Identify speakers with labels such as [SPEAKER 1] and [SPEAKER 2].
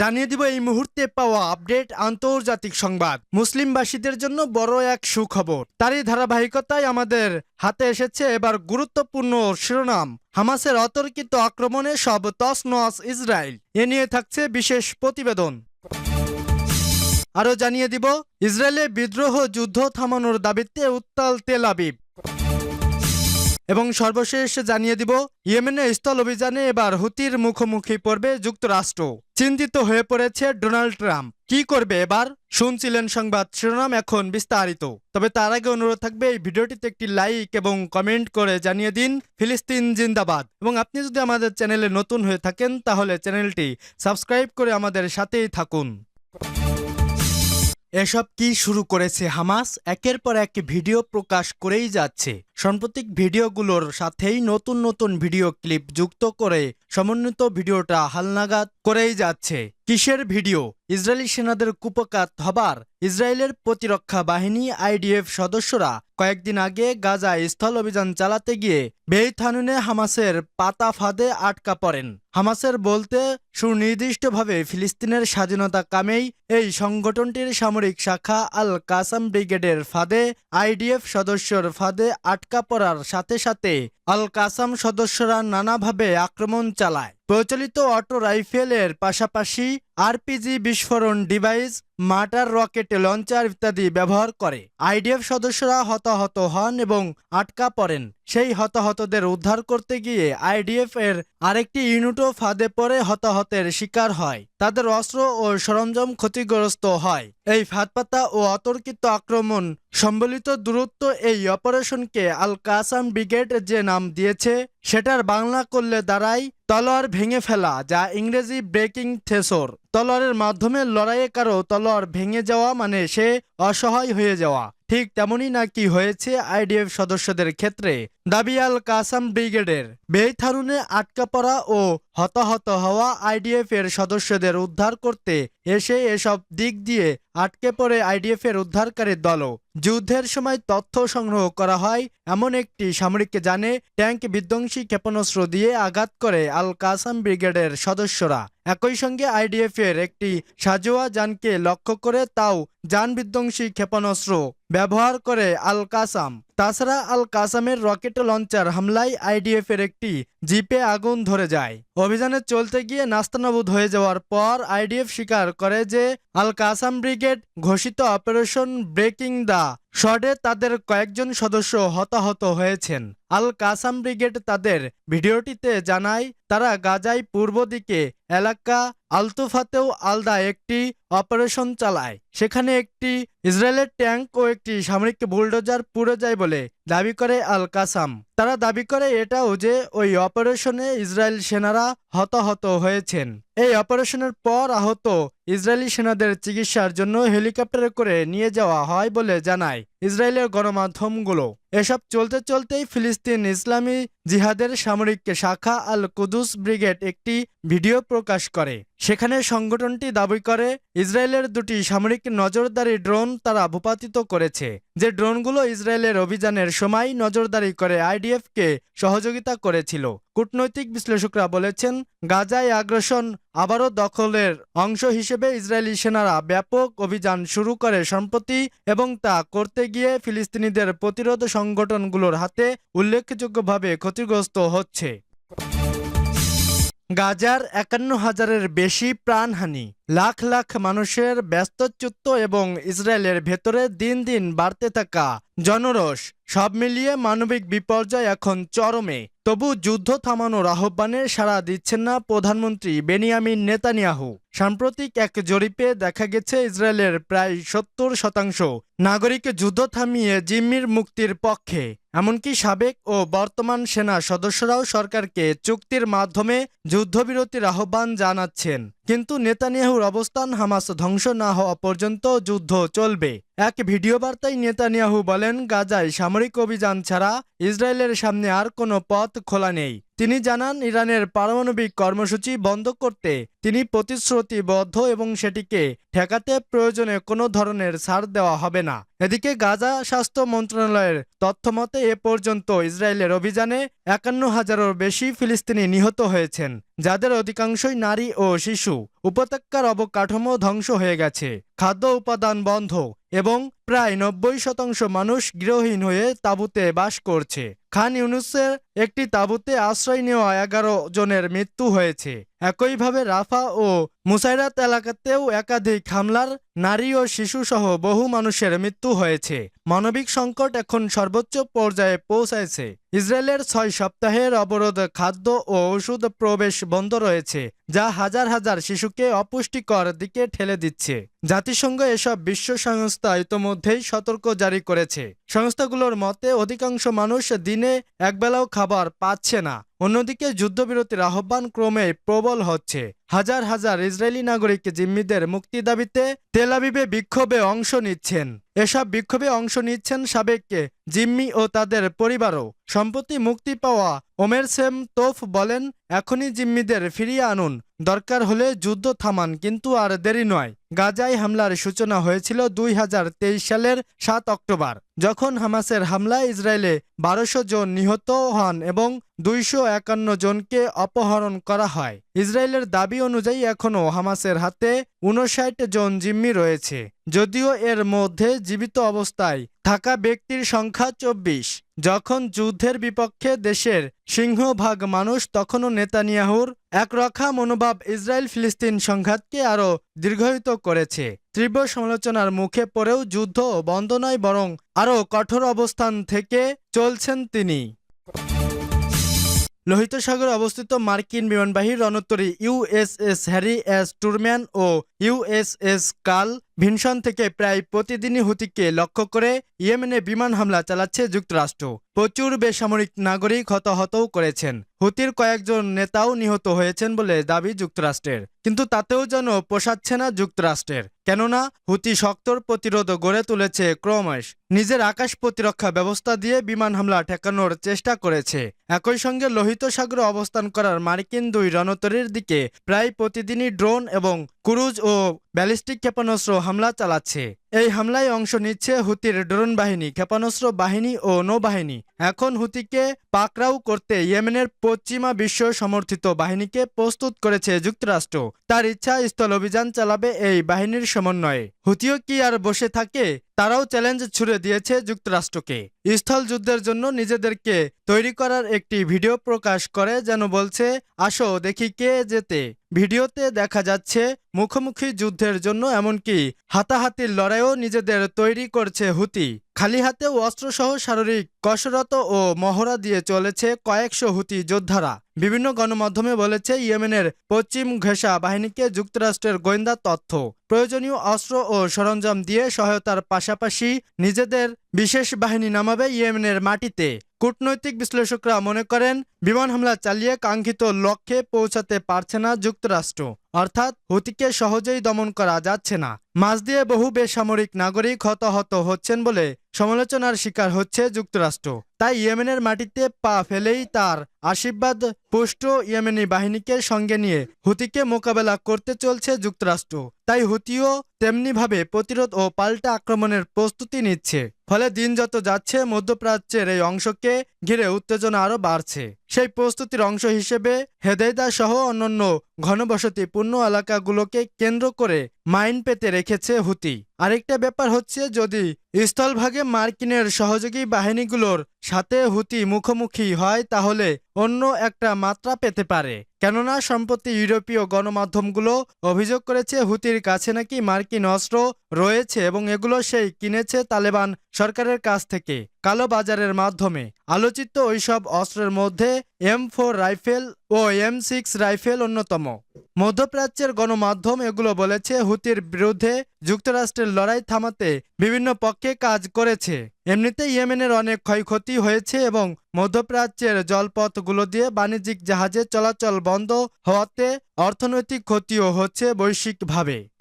[SPEAKER 1] জানিয়ে দিব এই মুহূর্তে পাওয়া আপডেট আন্তর্জাতিক সংবাদ মুসলিমবাসীদের জন্য বড় এক সুখবর তারই ধারাবাহিকতায় আমাদের হাতে এসেছে এবার গুরুত্বপূর্ণ শিরোনাম হামাসের অতর্কিত আক্রমণে সব তস নস ইসরায়েল এ নিয়ে থাকছে বিশেষ প্রতিবেদন আরও জানিয়ে দিব ইসরায়েলে বিদ্রোহ যুদ্ধ থামানোর দাবিতে উত্তাল তেল আবিব এবং সর্বশেষ জানিয়ে দিব ইয়েমেনে স্থল অভিযানে এবার হুতির মুখোমুখি পড়বে যুক্তরাষ্ট্র চিন্তিত হয়ে পড়েছে ডোনাল্ড ট্রাম্প কি করবে এবার শুনছিলেন সংবাদ শিরোনাম এখন বিস্তারিত তবে তার আগে অনুরোধ থাকবে এই ভিডিওটিতে একটি লাইক এবং কমেন্ট করে জানিয়ে দিন ফিলিস্তিন জিন্দাবাদ এবং আপনি যদি আমাদের চ্যানেলে নতুন হয়ে থাকেন তাহলে চ্যানেলটি সাবস্ক্রাইব করে আমাদের সাথেই থাকুন এসব কি শুরু করেছে হামাস একের পর এক ভিডিও প্রকাশ করেই যাচ্ছে সাম্প্রতিক ভিডিওগুলোর সাথেই নতুন নতুন ভিডিও ক্লিপ যুক্ত করে সমন্বিত ভিডিওটা হালনাগাদ করেই যাচ্ছে কিসের ভিডিও ইসরায়েলি সেনাদের কুপকাত হবার ইসরায়েলের প্রতিরক্ষা বাহিনী আইডিএফ সদস্যরা কয়েকদিন আগে গাজা স্থল অভিযান চালাতে গিয়ে বেইথানুনে হামাসের পাতা ফাঁদে আটকা পড়েন হামাসের বলতে সুনির্দিষ্টভাবে ফিলিস্তিনের স্বাধীনতা কামেই এই সংগঠনটির সামরিক শাখা আল কাসাম ব্রিগেডের ফাঁদে আইডিএফ সদস্যর ফাঁদে আটকা পড়ার সাথে সাথে আল কাসাম সদস্যরা নানাভাবে আক্রমণ চালায় প্রচলিত অটো রাইফেলের পাশাপাশি আরপিজি বিস্ফোরণ ডিভাইস মার্টার রকেট লঞ্চার ইত্যাদি ব্যবহার করে আইডিএফ সদস্যরা হতাহত হন এবং আটকা পড়েন সেই হতাহতদের উদ্ধার করতে গিয়ে আইডিএফ এর আরেকটি ইউনিটও ফাঁদে পড়ে হতাহতের শিকার হয় তাদের অস্ত্র ও সরঞ্জাম ক্ষতিগ্রস্ত হয় এই ফাঁদপাতা ও অতর্কিত আক্রমণ সম্বলিত দূরত্ব এই অপারেশনকে আল কাসাম ব্রিগেড যে নাম দিয়েছে সেটার বাংলা করলে দাঁড়ায় তলোয়ার ভেঙে ফেলা যা ইংরেজি ব্রেকিং থেসোর তলোয়ারের মাধ্যমে লড়াইয়ে কারো তলোয়ার ভেঙে যাওয়া মানে সে অসহায় হয়ে যাওয়া ঠিক তেমনই নাকি হয়েছে আইডিএফ সদস্যদের ক্ষেত্রে দাবিয়াল কাসাম ব্রিগেডের বেইথারুনে আটকা পড়া ও হতাহত হওয়া আইডিএফের সদস্যদের উদ্ধার করতে এসে এসব দিক দিয়ে আটকে পড়ে আইডিএফের উদ্ধারকারী দলও যুদ্ধের সময় তথ্য সংগ্রহ করা হয় এমন একটি সামরিককে জানে ট্যাঙ্ক বিধ্বংসী ক্ষেপণাস্ত্র দিয়ে আঘাত করে আল কাসাম ব্রিগেডের সদস্যরা একই সঙ্গে আইডিএফের একটি সাজোয়া যানকে লক্ষ্য করে তাও যান বিধ্বংসী ক্ষেপণাস্ত্র ব্যবহার করে আল কাসাম তাছাড়া আল কাসামের রকেট লঞ্চার হামলায় আইডিএফ এর একটি জিপে আগুন ধরে যায় অভিযানে চলতে গিয়ে নাস্তানাবুদ হয়ে যাওয়ার পর আইডিএফ স্বীকার করে যে আল কাসাম ব্রিগেড ঘোষিত অপারেশন ব্রেকিং দ্য শটে তাদের কয়েকজন সদস্য হতাহত হয়েছেন আল কাসাম ব্রিগেড তাদের ভিডিওটিতে জানায় তারা গাজায় পূর্ব দিকে এলাকা আলতুফাতেও আলদা একটি অপারেশন চালায় সেখানে একটি ইসরায়েলের ট্যাঙ্ক ও একটি সামরিক বুলডোজার পুড়ে যায় বলে দাবি করে আল কাসাম তারা দাবি করে এটাও যে ওই অপারেশনে ইসরায়েল সেনারা হতাহত হয়েছেন এই অপারেশনের পর আহত ইসরায়েলি সেনাদের চিকিৎসার জন্য হেলিকপ্টারে করে নিয়ে যাওয়া হয় বলে জানায় ইসরায়েলের গণমাধ্যমগুলো এসব চলতে চলতেই ফিলিস্তিন ইসলামী জিহাদের সামরিক শাখা আল কুদুস ব্রিগেড একটি ভিডিও প্রকাশ করে সেখানে সংগঠনটি দাবি করে ইসরায়েলের দুটি সামরিক নজরদারি ড্রোন তারা ভূপাতিত করেছে যে ড্রোনগুলো ইসরায়েলের অভিযানের সময় নজরদারি করে আইডিএফকে সহযোগিতা করেছিল কূটনৈতিক বিশ্লেষকরা বলেছেন গাজায় আগ্রাসন আবারও দখলের অংশ হিসেবে ইসরায়েলি সেনারা ব্যাপক অভিযান শুরু করে সম্প্রতি এবং তা করতে গিয়ে ফিলিস্তিনিদের প্রতিরোধ সংগঠনগুলোর হাতে উল্লেখযোগ্যভাবে ক্ষতিগ্রস্ত হচ্ছে গাজার একান্ন হাজারের বেশি প্রাণহানি লাখ লাখ মানুষের ব্যস্তচ্যুত এবং ইসরায়েলের ভেতরে দিন দিন বাড়তে থাকা জনরস সব মিলিয়ে মানবিক বিপর্যয় এখন চরমে তবু যুদ্ধ থামানোর আহ্বানে সাড়া দিচ্ছেন না প্রধানমন্ত্রী বেনিয়ামিন নেতানিয়াহু সাম্প্রতিক এক জরিপে দেখা গেছে ইসরায়েলের প্রায় সত্তর শতাংশ নাগরিক যুদ্ধ থামিয়ে জিম্মির মুক্তির পক্ষে এমনকি সাবেক ও বর্তমান সেনা সদস্যরাও সরকারকে চুক্তির মাধ্যমে যুদ্ধবিরতির আহ্বান জানাচ্ছেন কিন্তু নেতানিয়াহুর অবস্থান হামাস ধ্বংস না হওয়া পর্যন্ত যুদ্ধ চলবে এক ভিডিও বার্তায় নেতানিয়াহু বলেন গাজায় সামরিক অভিযান ছাড়া ইসরায়েলের সামনে আর কোনো পথ খোলা নেই তিনি জানান ইরানের পারমাণবিক কর্মসূচি বন্ধ করতে তিনি প্রতিশ্রুতিবদ্ধ এবং সেটিকে ঠেকাতে প্রয়োজনে কোনো ধরনের ছাড় দেওয়া হবে না এদিকে গাজা স্বাস্থ্য মন্ত্রণালয়ের তথ্যমতে এ পর্যন্ত ইসরায়েলের অভিযানে একান্ন হাজারের বেশি ফিলিস্তিনি নিহত হয়েছেন যাদের অধিকাংশই নারী ও শিশু উপত্যকার অবকাঠামো ধ্বংস হয়ে গেছে খাদ্য উপাদান বন্ধ এবং প্রায় নব্বই শতাংশ মানুষ গৃহহীন হয়ে তাঁবুতে বাস করছে খান ইউনুসের একটি তাঁবুতে আশ্রয় নেওয়া এগারো জনের মৃত্যু হয়েছে একইভাবে রাফা ও মুসাইরাত এলাকাতেও একাধিক হামলার নারী ও শিশুসহ বহু মানুষের মৃত্যু হয়েছে মানবিক সংকট এখন সর্বোচ্চ পর্যায়ে পৌঁছায়ছে ইসরায়েলের ছয় সপ্তাহের অবরোধ খাদ্য ও ওষুধ প্রবেশ বন্ধ রয়েছে যা হাজার হাজার শিশুকে অপুষ্টিকর দিকে ঠেলে দিচ্ছে জাতিসংঘ এসব বিশ্ব সংস্থা ইতোমধ্যেই সতর্ক জারি করেছে সংস্থাগুলোর মতে অধিকাংশ মানুষ দিনে একবেলাও খাবার পাচ্ছে না অন্যদিকে যুদ্ধবিরতির আহ্বান ক্রমে প্রবল হচ্ছে হাজার হাজার ইসরায়েলি নাগরিক জিম্মিদের মুক্তি দাবিতে তেলাবিবে বিক্ষোভে অংশ নিচ্ছেন এসব বিক্ষোভে অংশ নিচ্ছেন সাবেককে জিম্মি ও তাদের পরিবারও সম্প্রতি মুক্তি পাওয়া ওমের সেম তোফ বলেন এখনই জিম্মিদের ফিরিয়ে আনুন দরকার হলে যুদ্ধ থামান কিন্তু আর দেরি নয় গাজায় হামলার সূচনা হয়েছিল দুই সালের সাত অক্টোবর যখন হামাসের হামলায় ইসরায়েলে বারোশো জন নিহত হন এবং দুইশো একান্ন জনকে অপহরণ করা হয় ইসরায়েলের দাবি অনুযায়ী এখনও হামাসের হাতে উনষাট জন জিম্মি রয়েছে যদিও এর মধ্যে জীবিত অবস্থায় থাকা ব্যক্তির সংখ্যা চব্বিশ যখন যুদ্ধের বিপক্ষে দেশের সিংহভাগ মানুষ তখনও নেতানিয়াহুর একরক্ষা মনোভাব ইসরায়েল ফিলিস্তিন সংঘাতকে আরও দীর্ঘায়িত করেছে তীব্র সমালোচনার মুখে পড়েও যুদ্ধ বন্ধ নয় বরং আরও কঠোর অবস্থান থেকে চলছেন তিনি লোহিত সাগরে অবস্থিত মার্কিন বিমানবাহী রণতরী ইউএসএস হ্যারি এস টুরম্যান ও ইউএসএস কাল ভিনসন থেকে প্রায় প্রতিদিনই হুতিককে লক্ষ্য করে ইয়েমেনে বিমান হামলা চালাচ্ছে যুক্তরাষ্ট্র প্রচুর বেসামরিক নাগরিক হতাহতও করেছেন হুতির কয়েকজন নেতাও নিহত হয়েছেন বলে দাবি যুক্তরাষ্ট্রের কিন্তু তাতেও যেন পোষাচ্ছে না যুক্তরাষ্ট্রের কেননা হুতি শক্তর প্রতিরোধ গড়ে তুলেছে ক্রমশ নিজের আকাশ প্রতিরক্ষা ব্যবস্থা দিয়ে বিমান হামলা ঠেকানোর চেষ্টা করেছে একই সঙ্গে লোহিত সাগরে অবস্থান করার মার্কিন দুই রণতরীর দিকে প্রায় প্রতিদিনই ড্রোন এবং ক্রুজ ও ব্যালিস্টিক ক্ষেপণাস্ত্র হামলা চালাচ্ছে এই হামলায় অংশ নিচ্ছে হুতির ড্রোন বাহিনী ক্ষেপণাস্ত্র বাহিনী ও নৌবাহিনী এখন হুতিকে পাকরাও করতে ইয়েমেনের পশ্চিমা বিশ্ব সমর্থিত বাহিনীকে প্রস্তুত করেছে যুক্তরাষ্ট্র তার ইচ্ছা স্থল অভিযান চালাবে এই বাহিনীর সমন্বয়ে হুতিও কি আর বসে থাকে তারাও চ্যালেঞ্জ ছুড়ে দিয়েছে যুক্তরাষ্ট্রকে স্থল যুদ্ধের জন্য নিজেদেরকে তৈরি করার একটি ভিডিও প্রকাশ করে যেন বলছে আসো দেখি কে যেতে ভিডিওতে দেখা যাচ্ছে মুখোমুখি যুদ্ধের জন্য এমনকি হাতাহাতির লড়াইও নিজেদের তৈরি করছে হুতি খালি হাতে অস্ত্রসহ শারীরিক কসরত ও মহড়া দিয়ে চলেছে কয়েকশো হুতি যোদ্ধারা বিভিন্ন গণমাধ্যমে বলেছে ইয়েমেনের পশ্চিম ঘেষা বাহিনীকে যুক্তরাষ্ট্রের গোয়েন্দা তথ্য প্রয়োজনীয় অস্ত্র ও সরঞ্জাম দিয়ে সহায়তার পাশাপাশি নিজেদের বিশেষ বাহিনী নামাবে ইয়েমেনের মাটিতে কূটনৈতিক বিশ্লেষকরা মনে করেন বিমান হামলা চালিয়ে কাঙ্ক্ষিত লক্ষ্যে পৌঁছাতে পারছে না যুক্তরাষ্ট্র অর্থাৎ হুতিকে সহজেই দমন করা যাচ্ছে না মাস দিয়ে বহু বেসামরিক নাগরিক হতাহত হচ্ছেন বলে সমালোচনার শিকার হচ্ছে যুক্তরাষ্ট্র তাই ইয়েমেনের মাটিতে পা ফেলেই তার আশীর্বাদ পুষ্ট ইয়েমেনি বাহিনীকে সঙ্গে নিয়ে হুতিকে মোকাবেলা করতে চলছে যুক্তরাষ্ট্র তাই হুতিও তেমনিভাবে প্রতিরোধ ও পাল্টা আক্রমণের প্রস্তুতি নিচ্ছে ফলে দিন যত যাচ্ছে মধ্যপ্রাচ্যের এই অংশকে ঘিরে উত্তেজনা আরও বাড়ছে সেই প্রস্তুতির অংশ হিসেবে হেদায়দা সহ অন্যান্য ঘনবসতিপূর্ণ এলাকাগুলোকে কেন্দ্র করে মাইন পেতে রেখেছে হুতি আরেকটা ব্যাপার হচ্ছে যদি স্থলভাগে মার্কিনের সহযোগী বাহিনীগুলোর সাথে হুতি মুখোমুখি হয় তাহলে অন্য একটা মাত্রা পেতে পারে কেননা সম্প্রতি ইউরোপীয় গণমাধ্যমগুলো অভিযোগ করেছে হুতির কাছে নাকি মার্কিন অস্ত্র রয়েছে এবং এগুলো সেই কিনেছে তালেবান সরকারের কাছ থেকে কালো বাজারের মাধ্যমে আলোচিত ওইসব অস্ত্রের মধ্যে এম ফোর রাইফেল ও এম সিক্স রাইফেল অন্যতম মধ্যপ্রাচ্যের গণমাধ্যম এগুলো বলেছে হুতির বিরুদ্ধে যুক্তরাষ্ট্রের লড়াই থামাতে বিভিন্ন পক্ষে কাজ করেছে এমনিতে ইয়েমেনের অনেক ক্ষয়ক্ষতি হয়েছে এবং মধ্যপ্রাচ্যের জলপথগুলো দিয়ে বাণিজ্যিক জাহাজে চলাচল বন্ধ হওয়াতে অর্থনৈতিক ক্ষতিও হচ্ছে বৈশ্বিকভাবে